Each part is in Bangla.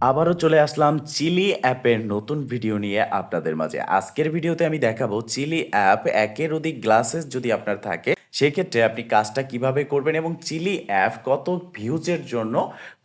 আবারও চলে আসলাম চিলি অ্যাপের নতুন ভিডিও নিয়ে আপনাদের মাঝে। আজকের ভিডিওতে আমি দেখাবো চিলি অ্যাপ একের অধিক গ্লাসেস যদি আপনার থাকে সেক্ষেত্রে আপনি কাজটা কীভাবে করবেন এবং চিলি অ্যাপ কত ভিউজের জন্য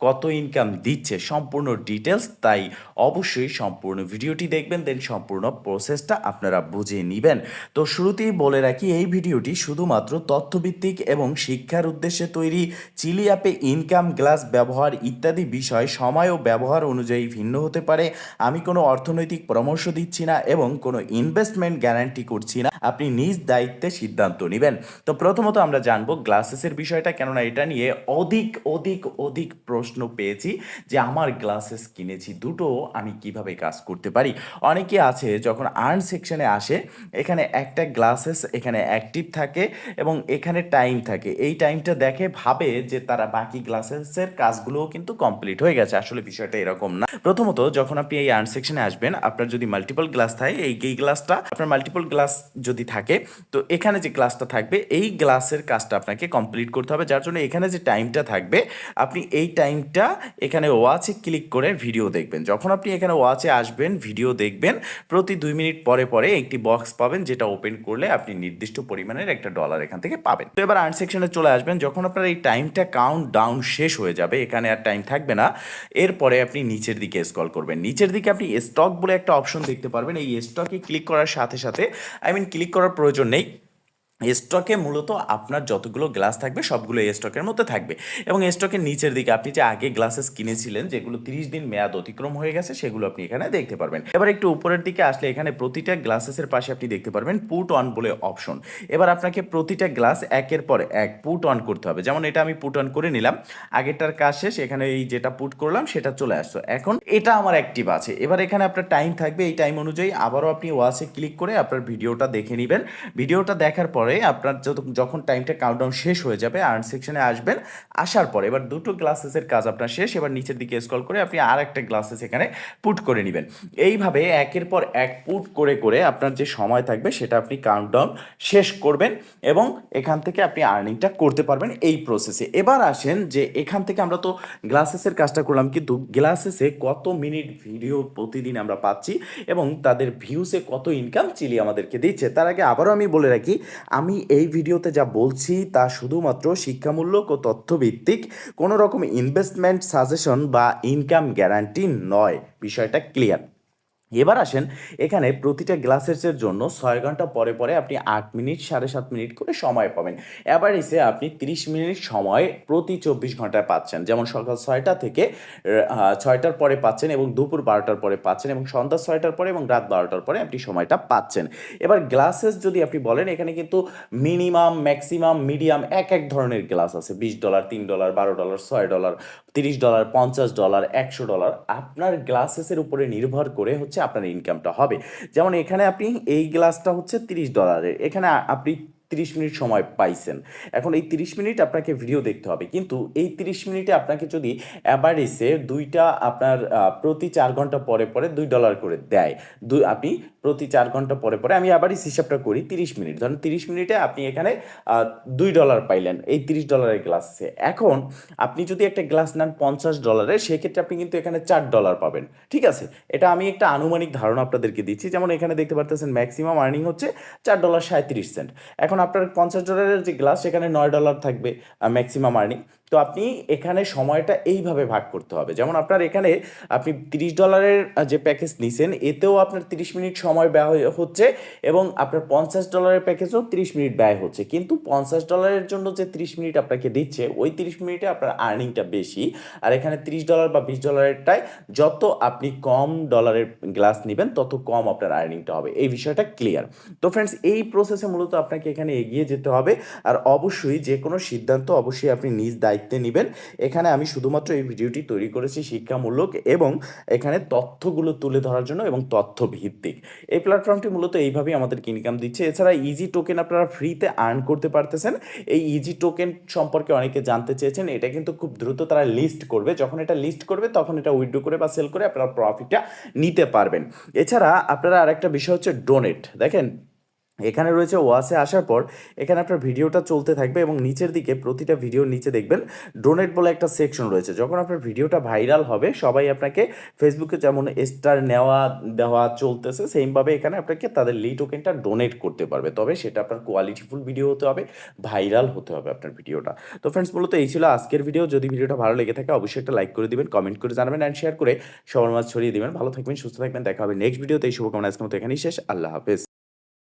কত ইনকাম দিচ্ছে সম্পূর্ণ ডিটেলস তাই অবশ্যই সম্পূর্ণ ভিডিওটি দেখবেন দেন সম্পূর্ণ প্রসেসটা আপনারা বুঝে নেবেন। তো শুরুতেই বলে রাখি, এই ভিডিওটি শুধুমাত্র তথ্যভিত্তিক এবং শিক্ষার উদ্দেশ্যে তৈরি, চিলি অ্যাপে ইনকাম গ্লাস ব্যবহার ইত্যাদি বিষয়, সময় ও ব্যবহার অনুযায়ী ভিন্ন হতে পারে। আমি কোনো অর্থনৈতিক পরামর্শ দিচ্ছি না এবং কোনো ইনভেস্টমেন্ট গ্যারান্টি করছি না। আপনি নিজ দায়িত্বে সিদ্ধান্ত নেবেন। তো প্রথমত আমরা জানব গ্লাসেসের বিষয়টা, কেননা এটা নিয়ে অধিক অধিক অধিক প্রশ্ন পেয়েছি যে আমার গ্লাসেস কিনেছি, দুটো আমি কীভাবে কাজ করতে পারি। অনেকে আছে যখন আর্ন সেকশনে আসে, এখানে একটা গ্লাসেস, এখানে অ্যাক্টিভ থাকে এবং এখানে টাইম থাকে। এই টাইমটা দেখে ভাবে যে তারা বাকি গ্লাসেসের কাজগুলোও কিন্তু কমপ্লিট হয়ে গেছে। আসলে বিষয়টা এরকম না। প্রথমত, যখন আপনি এই আর্ন সেকশনে আসবেন, আপনার যদি মাল্টিপল গ্লাস থাকে, এই গ্লাসটা আপনার মাল্টিপল গ্লাস যদি থাকে, তো এখানে যে গ্লাসটা থাকবে, এই গ্লাসের কাজটা আপনাকে কমপ্লিট করতে হবে, যার জন্য এখানে যে টাইমটা থাকবে, আপনি এই টাইমটা এখানে ওয়াচে ক্লিক করে ভিডিও দেখবেন। যখন আপনি এখানে ওয়াচে আসবেন ভিডিও দেখবেন, প্রতি দুই মিনিট পরে পরে একটি বক্স পাবেন, যেটা ওপেন করলে আপনি নির্দিষ্ট পরিমাণের একটা ডলার এখান থেকে পাবেন। তো এবার আর্ন সেকশনে চলে আসবেন, যখন আপনার এই টাইমটা কাউন্ট ডাউন শেষ হয়ে যাবে, এখানে আর টাইম থাকবে না, এরপরে আপনি নিচের দিকে স্কল করবেন। নিচের দিকে আপনি স্টক বলে একটা অপশন দেখতে পারবেন। এই স্টকে ক্লিক করার সাথে সাথে আই মিন ক্লিক করার প্রয়োজন নেই। স্টকে মূলত আপনার যতগুলো গ্লাস থাকবে, সবগুলো স্টকের মধ্যে থাকবে। এবং স্টকের নিচের দিকে আপনি যে আগে গ্লাসেস কিনেছিলেন, যেগুলো তিরিশ দিন মেয়াদ অতিক্রম হয়ে গেছে, সেগুলো আপনি এখানে দেখতে পারবেন। এবার একটু উপরের দিকে আসলে এখানে প্রতিটা গ্লাসেসের পাশে আপনি দেখতে পারবেন পুট অন বলে অপশন এবার আপনাকে প্রতিটা গ্লাস একের পর এক পুট অন করতে হবে। যেমন এটা আমি পুট অন করে নিলাম, আগেরটার কাজ শেষ, এখানে এই যেটা পুট করলাম, সেটা চলে আসতো এখন এটা আমার অ্যাক্টিভ আছে। এবার এখানে আপনার টাইম থাকবে, এই টাইম অনুযায়ী আবারও আপনি ওয়াচে ক্লিক করে আপনার ভিডিওটা দেখে নেবেন। ভিডিওটা দেখার পরে আপনার যত- যখন টাইমটা কাউন্টডাউন শেষ হয়ে যাবে আর্ন সেকশনে আসবেন, আসার পরে এবার দুটো গ্লাসেসের কাজ আপনার শেষ, এবার নিচের দিকে স্ক্রল করে আপনি আর একটা গ্লাসেস এখানে পুট করে নেবেন। এইভাবে একের পর এক পুট করে করে আপনার যে সময় থাকবে, সেটা আপনি কাউন্টডাউন শেষ করবেন এবং এখান থেকে আপনি আর্নিংটা করতে পারবেন এই প্রসেসে এবার আসেন যে এখান থেকে আমরা তো গ্লাসেসের কাজটা করলাম, কিন্তু গ্লাসেসে কত মিনিট ভিডিও প্রতিদিন আমরা পাচ্ছি এবং তাদের ভিউসে কত ইনকাম চিলি আমাদেরকে দিচ্ছে, তার আগে আবারও আমি বলে রাখি আমি এই ভিডিওতে যা বলছি তা শুধুমাত্র শিক্ষামূলক ও তথ্যভিত্তিক কোনো রকম ইনভেস্টমেন্ট সাজেশন বা ইনকাম গ্যারান্টি নয়। বিষয়টা ক্লিয়ার এবার আসেন, এখানে প্রতিটা গ্লাসেসের জন্য ছয় ঘণ্টা পরে পরে আপনি আট মিনিট, সাড়ে সাত মিনিট করে সময় পাবেন। অ্যাভারেজে আপনি তিরিশ মিনিট সময় প্রতি চব্বিশ ঘন্টায় পাচ্ছেন। যেমন সকাল ছয়টা থেকে ছয়টার পরে পাচ্ছেন এবং দুপুর বারোটার পরে পাচ্ছেন এবং সন্ধ্যা ছয়টার পরে এবং রাত বারোটার পরে আপনি সময়টা পাচ্ছেন। এবার গ্লাসেস যদি আপনি বলেন, এখানে কিন্তু মিনিমাম, ম্যাক্সিমাম, মিডিয়াম এক এক ধরনের গ্লাস আছে। বিশ ডলার, তিন ডলার, বারো ডলার, ছয় ডলার, তিরিশ ডলার, পঞ্চাশ ডলার, একশো ডলার। আপনার গ্লাসেসের উপরে নির্ভর করে হচ্ছে আপনার ইনকামটা হবে। যেমন এখানে আপনি এই গ্লাসটা হচ্ছে তিরিশ ডলারের এখানে আপনি তিরিশ মিনিট সময় পাইছেন। এখন এই তিরিশ মিনিট আপনাকে ভিডিও দেখতে হবে। কিন্তু এই তিরিশ মিনিটে আপনাকে যদি অ্যাভারেজে দুইটা আপনার প্রতি চার ঘণ্টা পরে পরে দুই ডলার করে দেয়। দুই, আপনি প্রতি চার ঘণ্টা পরে পরে, আমি অ্যাভারেজ হিসাবটা করি, তিরিশ মিনিট। ধরেন তিরিশ মিনিটে আপনি এখানে দুই ডলার পাইলেন, এই তিরিশ ডলারের গ্লাসে এখন আপনি যদি একটা গ্লাস নেন পঞ্চাশ ডলারের সেক্ষেত্রে আপনি কিন্তু এখানে চার ডলার পাবেন। ঠিক আছে? এটা আমি একটা আনুমানিক ধারণা আপনাদেরকে দিচ্ছি। যেমন এখানে দেখতে পারতেছেন ম্যাক্সিমাম আর্নিং হচ্ছে চার ডলার সাঁত্রিশ সেন্ট এখন আপনার পঞ্চাশ ডলারের যে গ্লাস সেখানে নয় ডলার থাকবে ম্যাক্সিমাম আর্নিং তো আপনি এখানে সময়টা এইভাবে ভাগ করতে হবে। যেমন আপনার এখানে আপনি তিরিশ ডলারের যে প্যাকেজ নিছেন, এতেও আপনার তিরিশ মিনিট সময় ব্যয় হচ্ছে এবং আপনার পঞ্চাশ ডলারের প্যাকেজও তিরিশ মিনিট ব্যয় হচ্ছে। কিন্তু পঞ্চাশ ডলারের জন্য যে তিরিশ মিনিট আপনাকে দিচ্ছে, ওই তিরিশ মিনিটে আপনার আর্নিংটা বেশি। আর এখানে তিরিশ ডলার বা বিশ ডলারেরটায় যত আপনি কম ডলারের গ্লাস নেবেন, তত কম আপনার আর্নিংটা হবে। এই বিষয়টা ক্লিয়ার তো ফ্রেন্ডস এই প্রসেসে মূলত আপনাকে এখানে এগিয়ে যেতে হবে। আর অবশ্যই যে কোনো সিদ্ধান্ত অবশ্যই আপনি নিজ দায়িত্বে নেবেন। এখানে আমি শুধুমাত্র এই ভিডিওটি তৈরি করেছি শিক্ষামূলক এবং এখানে তথ্যগুলো তুলে ধরার জন্য এবং তথ্য ভিত্তিক এই প্ল্যাটফর্মটি মূলত এইভাবেই আমাদেরকে ইনকাম দিচ্ছে। এছাড়া ইজি টোকেন আপনারা ফ্রিতে আর্ন করতে পারতেছেন। এই ইজি টোকেন সম্পর্কে অনেকে জানতে চেয়েছেন। এটা কিন্তু খুব দ্রুত তারা লিস্ট করবে। যখন এটা লিস্ট করবে, তখন এটা উইথড্র করে বা সেল করে আপনারা প্রফিটটা নিতে পারবেন। এছাড়া আপনারা আরেকটা বিষয় হচ্ছে ডোনেট দেখেন এখানে রয়েছে ওয়াসে আসার পর এখানে আপনার ভিডিওটা চলতে থাকবে এবং নিচের দিকে প্রতিটা ভিডিওর নিচে দেখবেন। ডোনেট বলে একটা সেকশন রয়েছে। যখন আপনার ভিডিওটা ভাইরাল হবে, সবাই আপনাকে ফেসবুকে যেমন স্টার নেওয়া দেওয়া চলতেছে সেমভাবে এখানে আপনাকে তাদের লি টোকেনটা ডোনেট করতে পারবে। তবে সেটা আপনার কোয়ালিটিফুল ভিডিও হতে হবে ভাইরাল হতে হবে আপনার ভিডিওটা। তো ফ্রেন্ডস মূলত এই ছিল আজকের ভিডিও যদি ভিডিওটা ভালো লেগে থাকে, অবশ্যই একটা লাইক করে দিবেন কমেন্ট করে জানাবেন অ্যান্ড শেয়ার করে সবার মাঝে ছড়িয়ে দিবেন। ভালো থাকবেন, সুস্থ থাকবেন, দেখা হবে নেক্সট ভিডিওতে এই শুভকামনা আজকের মতো এখানেই শেষ। আল্লাহ হাফেজ।